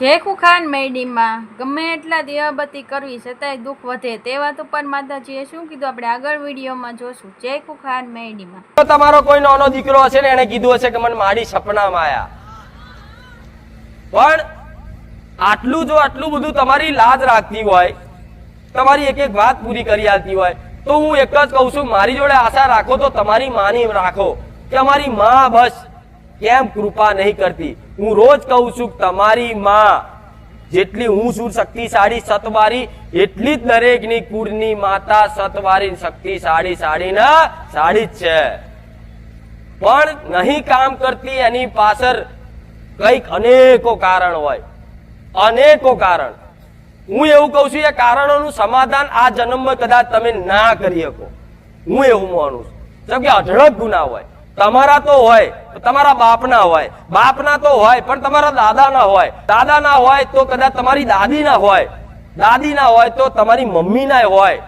જેકુ ખાન મેડીમાં ગમે એટલા દેવાબતી કરવી છતાંય દુઃખ વધે તેવા તો પણ માતાજીએ શું કીધું? આપણે આગળ વિડીયોમાં જોશું. જે ખાન મેડીમાં. તમારો કોઈ નાનો દીકરો હશે ને એને કીધું હશે કે મને મારી સપનામાં આયા. પણ આટલું જો આટલું બધું તમારી લાજ રાખતી હોય, તમારી એક એક વાત પૂરી કરી આવતી હોય, તો હું એક જ કહું છું, મારી જોડે આશા રાખો તો તમારી માની રાખો કે અમારી માં બસ કેમ કૃપા નહીં કરતી? હું રોજ કહું છું, તમારી માં જેટલી હું છું શક્તિશાળી સતવારી, એટલી જ દરેકની કુળની માતા સતવારી શક્તિશાળી સાડી ના સાડી જ છે. પણ નહીં કામ કરતી એની પાછળ કંઈક અનેકો કારણ હોય. અનેકો કારણ. હું એવું કહું છું, એ કારણોનું સમાધાન આ જન્મમાં કદાચ તમે ના કરી શકો. હું એવું માનું છું. જેમ કે અઢળક ગુના હોય. તમારા તો હોય તમારા બાપના હોય. બાપના તો હોય, પણ તમારા દાદાના હોય. દાદાના હોય, તો કદાચ તમારી દાદીના હોય. દાદીના હોય, તો તમારી મમ્મીના હોય.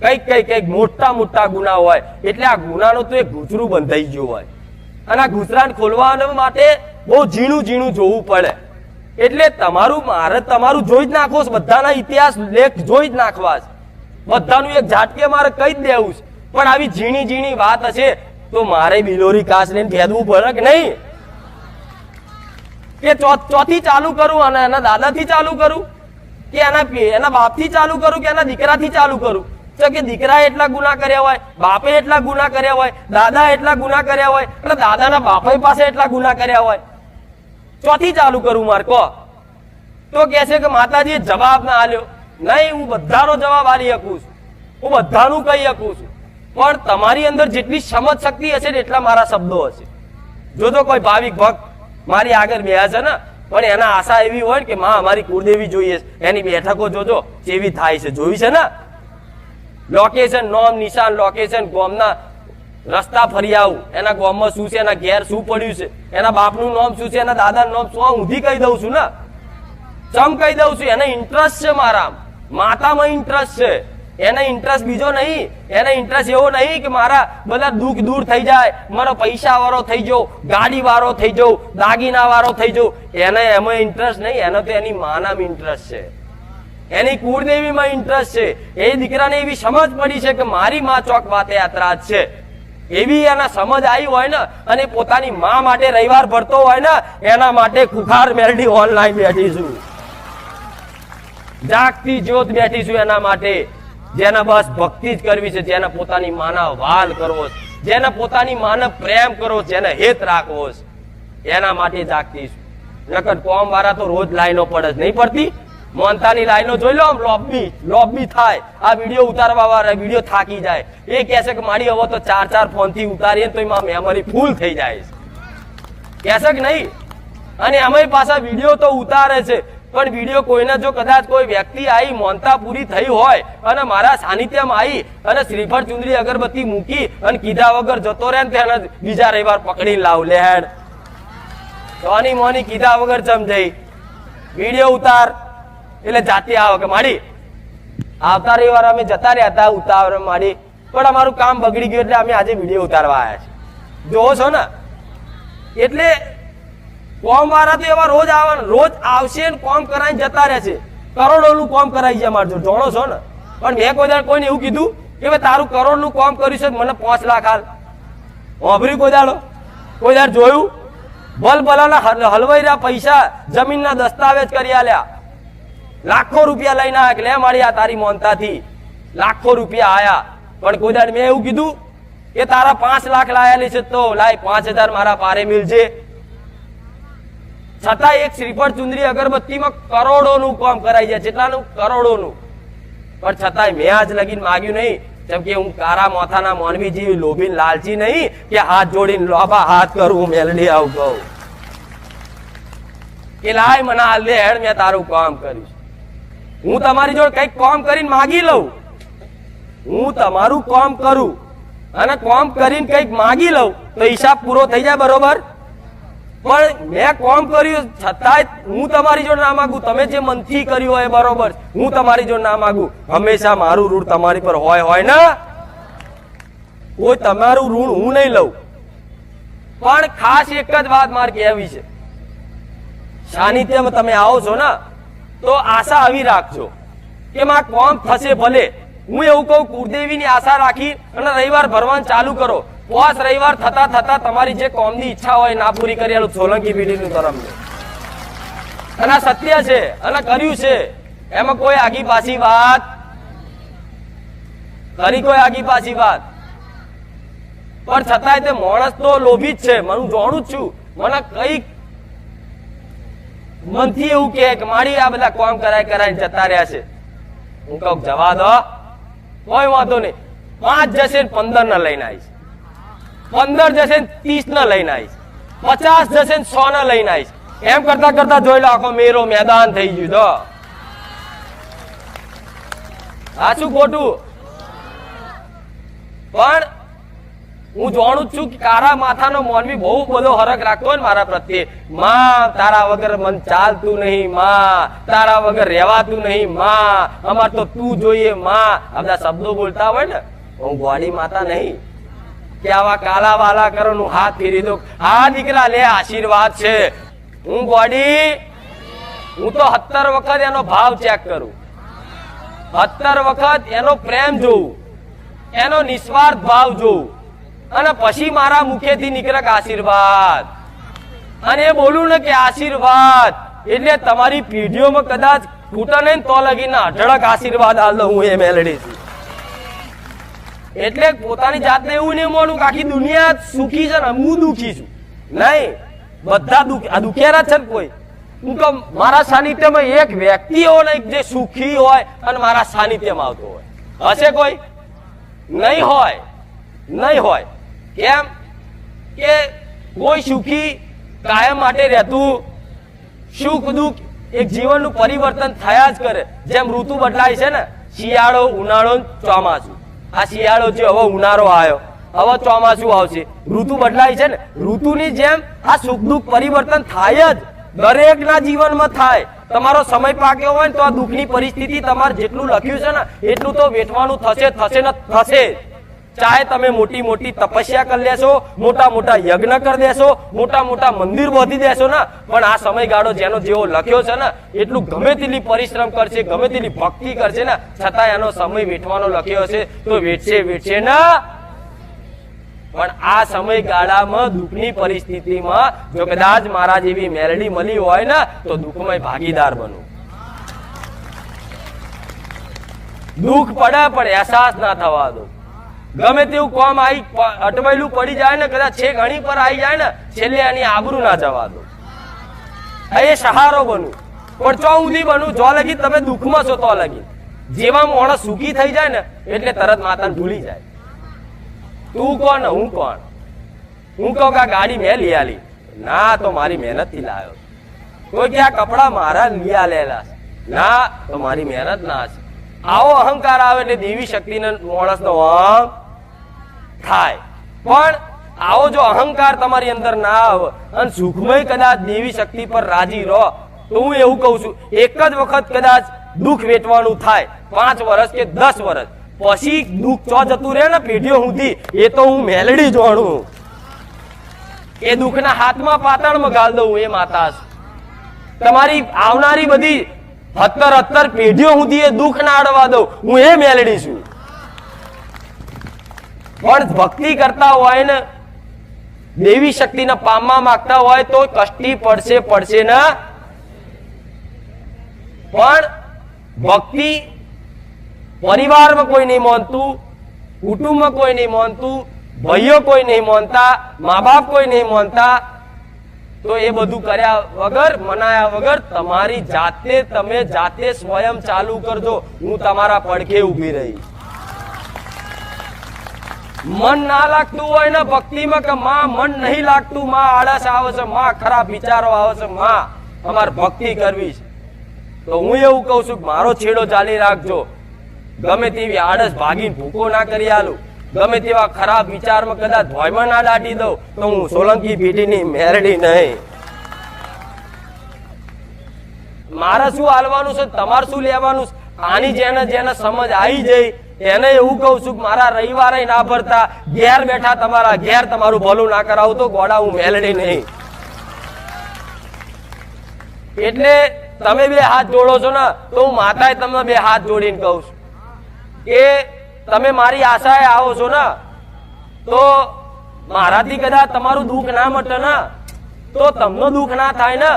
કંઈક કંઈક કંઈક મોટા મોટા ગુના હોય. એટલે આ ગુનાનું તો એક ગૂંચરું બંધાઈ ગયું હોય. અને આ ગુજરાન ખોલવા માટે બહુ ઝીણું ઝીણું જોવું પડે. એટલે તમારું, મારે તમારું જોઈ જ નાખવો છે. બધાના ઇતિહાસ લેખ જોઈ જ નાખવા બધાનું એક ઝાટકે મારે કહી જ દેવું છે. પણ આવી ઝીણી ઝીણી વાત હશે તો મારે બિલોરી કાચ લઈને ભેદવું પડે કે નહીં? કે ચોથી ચાલુ કરું અને એના દાદાથી ચાલુ કરું? કે એના એના બાપથી ચાલુ કરું કે એના દીકરાથી ચાલુ કરું? તો કે દીકરાએ એટલા ગુના કર્યા હોય, બાપે એટલા ગુના કર્યા હોય, દાદા એટલા ગુના કર્યા હોય અને દાદાના બાપા પાસે એટલા ગુના કર્યા હોય. ચોથી ચાલુ કરું માર કહો તો કે છે કે માતાજી જવાબ ના આલ્યો. નહીં, હું બધાનો જવાબ આલી શકું છું. હું બધાનું કહી શકું છું. પણ તમારી અંદર જેટલી સમજ શક્તિ હશે ને એટલા મારા શબ્દો હશે. જોજો કોઈ ભાવિક ભક્ત મારી આગળ બેહ્યા છે ને, પણ એના આશા એવી હોય કે માં અમારી કુળદેવી જોઈએ. એની બેઠકો જોજો કેવી થાય છે. જોઈ છે ને? લોકેશન નોમ, નિશાન લોકેશન ગોમના રસ્તા ફરી આવું. એના ગોમમાં શું છે? એના ઘેર શું પડ્યું છે? એના બાપનું નામ શું છે? એના દાદાનું નામ શું? ઊંધી કહી દઉં છું ને. ચમ કહી દઉં છું, એને ઇન્ટરેસ્ટ છે મારા માતામાં ઇન્ટરેસ્ટ છે. એને ઇન્ટરેસ્ટ બીજો નહીં. એને ઇન્ટરેસ્ટ એવો નહીં કે મારા બધા દુઃખ દૂર થઈ જાય. મારો પૈસા વાળો થઈ જાઉં ગાડી વાળો થઈ જાઉં દાગીના વાળો થઈ જાઉં એને એમાં ઇન્ટરેસ્ટ નહીં, એનો તો એની માનામાં ઇન્ટરેસ્ટ છે. એની કુળદેવીમાં ઇન્ટરેસ્ટ છે. એ દીકરાને એવી સમજ પડી છે કે મારી માં ચોક વાતે યાત્રા છે. એવી એના સમજ આવી હોય ને, અને પોતાની માં માટે રવિવાર ભરતો હોય ને, એના માટે કુખાર મેરડી ઓનલાઈન બેઠીશું જાગતી જ્યોત બેઠીશું એના માટે. જેને બસ ભક્તિ જ કરવી છે, જેને પોતાની માના વાલ કરવો છે, જેને પોતાની માને પ્રેમ કરવો છે, જેને હેત રાખવો છે, એના માટે જાગતી છું નકર કોમ વાળા તો રોજ લાઈનો પડે જ નહીં પડતી. મોનતાની લાઈનો જોઈ લો આમ લોબી લોબી થાય. આ વીડિયો ઉતારવા વાળા, વીડિયો થાકી જાય. એ કહે છે કે મારી હવે તો ચાર ચાર ફોનથી ઉતારીએ તો એમાં મેમરી ફૂલ થઈ જાય છે. કહેશે કે નહીં? અને અમે પાછા વીડિયો તો ઉતારે છે. પણ વીડિયો કોઈને જો કદાચ કોઈ વ્યક્તિ આવી મોનતા પૂરી થઈ હોય, અને મારા સાનિધ્યમાં આવી અને શ્રીફળ ચુંદડી અગરબત્તી મૂકી, અને કીધા વગર જતો રહે ને તેને બીજા રવિવાર પકડીને લાવ, લે હેડ. સોની મોની કીધા વગર જમ જઈ વીડિયો ઉતાર. એટલે જાતે આવો કે માડી, આવતા રવિવાર અમે જતા રહ્યા હતા, ઉતાવળ માડી. પણ અમારું કામ બગડી ગયું એટલે અમે આજે વીડિયો ઉતારવા આવ્યા છે જોવો છો ને? એટલે કોમ વાળા તો એવા રોજ આવવાના રોજ આવશે ને કોમ કરાવીને જતા રહે છે. કરોડોનું કોમ કરાવી છે અમારે જોણો છો ને? પણ મેં કોઈ દાડ કોઈને એવું કીધું કે ભાઈ, તારું કરોડનું કોમ કર્યું છે મને પાંચ લાખ હાલ વાપર્યું કોઈ દાડો? કોઈ દાડ જોયું? ભલ હલવાઈ રહ્યા પૈસા જમીનના દસ્તાવેજ કરી આલ્યા. લાખો રૂપિયા લઈને આવ્યા લે મારી આ તારી મોનતાથી. લાખો રૂપિયા આયા. પણ કોઈ દાડ મેં એવું કીધું કે તારા પાંચ લાખ લાયેલી છે તો લાય પાંચ હજાર મારા પારે મિલજે. છતાં એક શ્રીફળ ચુંદરી અગરબત્તીમાં કરોડોનું કામ કરાઈ જાય જેટલાનું? કરોડોનું. પણ છતાંય મેં આજ લગીન માગ્યું નહીં. જેમ કે હું કારા માથાના મોનવી જેવી લોભીન લાલચી નહીં કે હાથ જોડીને લોભા હાથ કરું મેલડી આવું કહું. કે લાય મને આ હેડ મેં તારું કામ કર્યું હું તમારી જોડે કંઈક કામ કરીને માગી લઉં. હું તમારું કામ કરું અને કામ કરીને કંઈક માગી લઉં, તો હિસાબ પૂરો થઈ જાય બરોબર? પણ મેં કોમ કર્યું, છતાંય હું તમારી જોડે ના માંગુ. તમે જે મનથી કર્યું હોય બરોબર. હું તમારી જોડે ના માંગુ. હંમેશા મારું ઋણ તમારી પર હોય હોય ને? કોઈ તમારું ઋણ હું નહીં લઉં. પણ ખાસ એક જ વાત મારે કહેવી છે. સાનિધ્યમાં તમે આવો છો ને, તો આશા આવી રાખજો કે માં કોમ થશે ભલે. હું એવું કહું, કુળદેવીની આશા રાખી અને રવિવાર ભરવાનું ચાલુ કરો. પોસ રવિવાર થતા થતા તમારી જે કોમની ઈચ્છા હોય ના પૂરી કરી આલું સોલંકી પેઢીનું ધરમ. અને સત્ય છે અને કર્યું છે. એમાં કોઈ આગી પાછી વાત, કરી કોઈ આગી પાછી વાત. પણ છતાંય તે માણસ તો લોભી જ છે. હું જાણું જ છું. મને કઈ મનથી એવું કે મારી આ બધા કામ કરાય કરાય જતા રહ્યા છે. હું કહું જવા દો. કોઈ વાંધો નહીં. પાંચ જશે પંદર ના લઈને આવીશ. પંદર જશે ને ત્રીસ ના લઈને આવીશ. પચાસ જશે ને સો ના લઈને આવીશ. એમ કરતા કરતા જોઈ લો, આખો મેરો મેદાન થઈ ગયું તો સાચું ખોટું? પણ હું જાણું છું કે કારા માથાનો મોલવી બહુ બધો હરક રાખતો ને મારા પ્રત્યે. માં, તારા વગર મન ચાલતું નહીં, માં, તારા વગર રહેવાતું નહીં, માં, અમાર તો તું જોઈએ, માં આ બધા શબ્દો બોલતા હોય ને, હું ગોડી માતા નહીં. કે આવા કાલા વાલા કરો નું હાથ ફેરી દો. હા દીકરા લે આશીર્વાદ છે. હું ગોડી, હું તો સત્તર વખત એનો ભાવ ચેક કરું. સત્તર વખત એનો પ્રેમ જોઉં. એનો નિસ્વાર્થ ભાવ જોઉં. અને પછી મારા મુખેથી નીકળે આશીર્વાદ. અને એ બોલું ને કે આશીર્વાદ. એટલે તમારી પેઢીઓમાં કદાચ ખૂટે નહીં તો લગીને અઢળક આશીર્વાદ આલો હું એ મેળડી છું એટલે પોતાની જાતને એવું નહીં માનું કે આખી દુનિયા સુખી છે ને હું દુખી છું. નહીં, બધા દુખ આ દુખિયારા છે ને કોઈ. હું કહું, મારા સાનિધ્યમાં એક વ્યક્તિ એવો નહીં જે સુખી હોય અને મારા સાનિધ્યમાં આવતો હોય. હશે કોઈ? નહીં હોય. નહીં હોય. કેમ? કે કોઈ સુખી કાયમ માટે રહેતું સુખ દુઃખ એક જીવનનું પરિવર્તન થયા જ કરે. જેમ ઋતુ બદલાય છે ને, શિયાળો, ઉનાળો ચોમાસું. આ શિયાળો છે હવે ઉનાળો આવ્યો. હવે ચોમાસું આવશે. ઋતુ બદલાય છે ને? ઋતુની જેમ આ સુખ દુઃખ પરિવર્તન થાય જ. દરેકના જીવનમાં થાય. તમારો સમય પાક્યો હોય ને તો આ દુઃખની પરિસ્થિતિ તમારે જેટલું લખ્યું છે ને, એટલું તો વેઠવાનું થશે થશે ને થશે. ચાહે તમે મોટી મોટી તપસ્યા કરી લેશો, મોટા મોટા યજ્ઞ કરી દેશો, મોટા મોટા મંદિર બાંધી દેશો ને, પણ આ સમયગાળો જેનો જેવો લખ્યો છે ને, એટલું ગમે તેટલી પરિશ્રમ કરશે, ગમે તેટલી ભક્તિ કરશે ને છતાં એનો સમય વેઠવાનો લખ્યો છે, તો વેઠશે વેઠશે ના. પણ આ સમયગાળામાં દુઃખની પરિસ્થિતિમાં, જો કદાચ મારા જેવી મેલડી મળી હોય ને, તો દુઃખમય ભાગીદાર બનવું દુઃખ પડે, પણ અહેસાસ ના થવા દો. ગમે તેવું કોમ આવી અટવાયેલું પડી જાય ને, કદાચ છેક ઘણી પર આવી જાય ને, છેલ્લે આની આબરૂ ના જવા દો. એ સહારો બનવું. પણ ચો ઉધી બનવું? જો લગી તમે દુઃખમાં છો તો લગી. જેવા માણસ સુખી થઈ જાય ને, એટલે તરત માતાને ભૂલી જાય. તું કોણ? હું કોણ? હું કહું કે આ ગાડી મેં લઈ આલી. ના, તો મારી મહેનતથી લાવ્યો. કોઈ કે આ કપડા મારા લઈ આલેલા. ના, તો મારી મહેનત ના છે. આવો અહંકાર આવે એટલે દેવી શક્તિને માણસનો અહં થાય. પણ આવો જો અહંકાર તમારી અંદર ના આવે અને સુખમય કદાચ દેવી શક્તિ પર રાજી રહો, તો હું એવું કહું છું, એક જ વખત કદાચ દુઃખ વેઠવાનું થાય, પાંચ વર્ષ કે દસ વર્ષ પછી દુઃખ ચો જતું રહે ને પેઢીઓ સુધી એ તો હું મેલડી જોણું એ દુઃખના હાથમાં પાતાળમાં ગાળ દઉં એ માતા તમારી આવનારી બધી હત્તર હત્તર પેઢીઓ સુધી એ દુઃખ ના અડવા દઉં, હું એ મેલડી છું. પણ ભક્તિ કરતા હોય ને, દેવી શક્તિને પામવા માંગતા હોય તો કષ્ટી પડશે પડશે ને. પણ ભક્તિ પરિવારમાં કોઈ નહીં માનતું, કુટુંબમાં કોઈ નહીં માનતું, ભાઈઓ કોઈ નહીં માનતા મા બાપ કોઈ નહીં માનતા, તો એ બધું કર્યા વગર, મનાયા વગર તમારી જાતે, તમે જાતે સ્વયં ચાલુ કરજો. હું તમારા પડખે ઊભી રહી મન ના લાગતું હોય ને ભક્તિમાં કે માં, મન નહીં લાગતું, માં આળસ આવે છે, માં ખરાબ વિચારો આવે છે, માં અમારે ભક્તિ કરવી છે. તો હું એવું કહું છું મારો છેડો ચાલી રાખજો. ગમે તેવી આળસ ભાગીને ભૂકો ના કરી આલું. ગમે તેવા ખરાબ વિચારમાં કદાચ ભોયમાં ના દાટી દઉં, તો હું સોલંકી પેઢીની મેરડી નહીં. મારે શું હાલવાનું છે? તમારે શું લેવાનું આની જેને જેને સમજ આવી જઈ એને એવું કહું છું કે મારા રવિવારે ના ભરતા ઘેર બેઠા તમારા ઘેર તમારું ભલું ના કરાવું તો ગોડા હું મેલડી નહીં. એટલે તમે બે હાથ જોડો છો ને, તો હું માતાએ તમને બે હાથ જોડીને કહું છું કે તમે મારી આશાએ આવો છો ને, તો મારાથી કદાચ તમારું દુઃખ ના મટે ને, તો તમને દુઃખ ના થાય ને,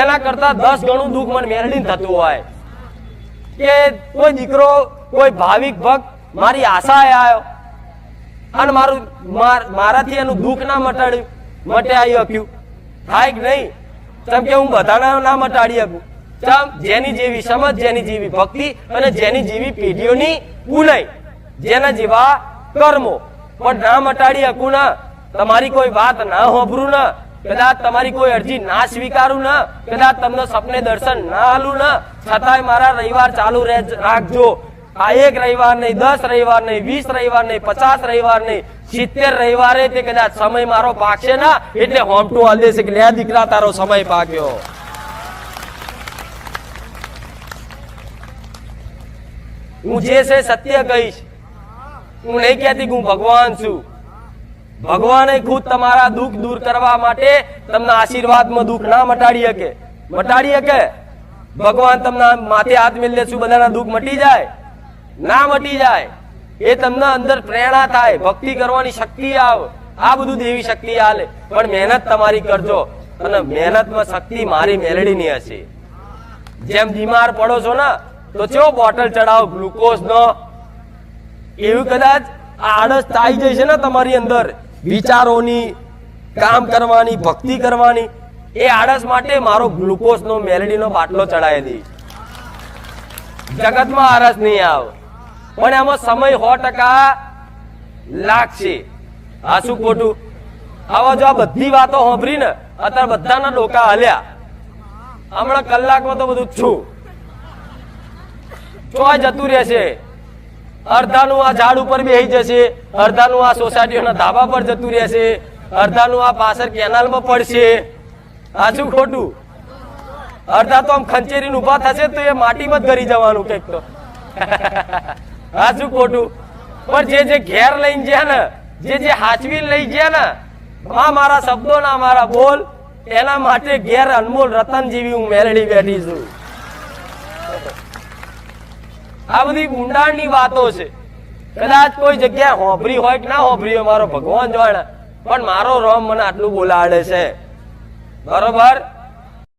એના કરતા દસ ગણું દુઃખ મને મેરડીને થતું હોય. કે કોઈ દીકરો કોઈ ભાવિક ભક્ત મારી આશાએ આવ્યો અને મારું માર- મારાથી એનું દુઃખ ના મટાડ્યું, મટાડી શક્યું થાય કે નહીં? ચમ કે હું બધાના ના મટાડી શકું ચમ જેની જેવી સમજ, જેની જેવી ભક્તિ અને જેની જેવી પેઢીઓની ઉનય જેના જેવા કર્મો. પણ ના મટાડી શકું ને. તમારી કોઈ વાત ના હોભરું ના. કદાચ તમારી કોઈ અરજી ના સ્વીકારું ના. કદાચ તમને સપને દર્શન ના હાલું ના. છતાંય મારા રવિવાર ચાલુ રાખજો. આ એક રવિવાર નહીં, દસ રવિવાર નહીં, વીસ રવિવાર નહીં, પચાસ રવિવાર નહીં, સિત્તેર રવિવારે તે કદાચ સમય મારો પાકશે ના, એટલે હોમટું હાલ દેશે કે લે દીકરા તારો સમય પાક્યો. હું જે છે સત્ય કહીશ. હું નહીં કહેતી હું ભગવાન છું. ભગવાને ખુદ તમારા દુઃખ દૂર કરવા માટે તમને આશીર્વાદમાં દુઃખ ના મટાડી શકે. મટાડી શકે? ભગવાન તમને માથે હાથ મેળવે શું બધાના દુઃખ મટી જાય. ના મટી જાય, એ તમને અંદર પ્રેરણા થાય, ભક્તિ કરવાની શક્તિ આવે. આ બધું દેવી શક્તિ હાલે પણ મહેનત તમારી કરજો. અને મહેનતમાં શક્તિ મારી મેલડીની હશે. જેમ બીમાર પડો છો ને, તો ચેવો બોટલ ચડાવો, ગ્લુકોઝ નો. એવું કદાચ આળસ થાય જશે ને તમારી અંદર. વિચારોની, કામ કરવાની, ભક્તિ કરવાની. એ આળસ માટે મારો ગ્લુકોઝ નો મેલેડીનો બાટલો ચડાવી દી. જગતમાં આળસ નહીં આવ. પણ એમાં સમય સો ટકા લાગશે. આ શું ખોટું. આવા જો આ બધી વાતો સાંભળી ને અત્યારે બધાના ડોકા હલ્યા. હમણાં કલાકમાં તો બધું છું. ચોય જતું રહેશે. અડધાનું આ ઝાડ ઉપર બેહી જશે. અડધાનું આ સોસાયટીઓના ધાબા પર જતું રહેશે. અડધાનું આ પાછળ કેનાલમાં પડશે. આ શું ખોટું. અડધા તો આમ ખંચેરીને ઊભા થશે તો એ માટીમાં જ ગરી જવાનું કંઈક તો. આ શું ખોટું પણ જે જે ઘેર લઈને ગયા ને, જે જે હાચવી લઈ ગયા ને, આ મારા શબ્દો ના મારા બોલ, એના માટે ઘેર અનમોલ રતન જેવી હું મેળડી બેઠી છું. આ બધી ઊંડાણની વાતો છે. કદાચ કોઈ જગ્યાએ હોભરી હોય કે ના હોભરી હોય, મારો ભગવાન જાણે પણ મારો રોમ મને આટલું બોલાડે છે. બરોબર?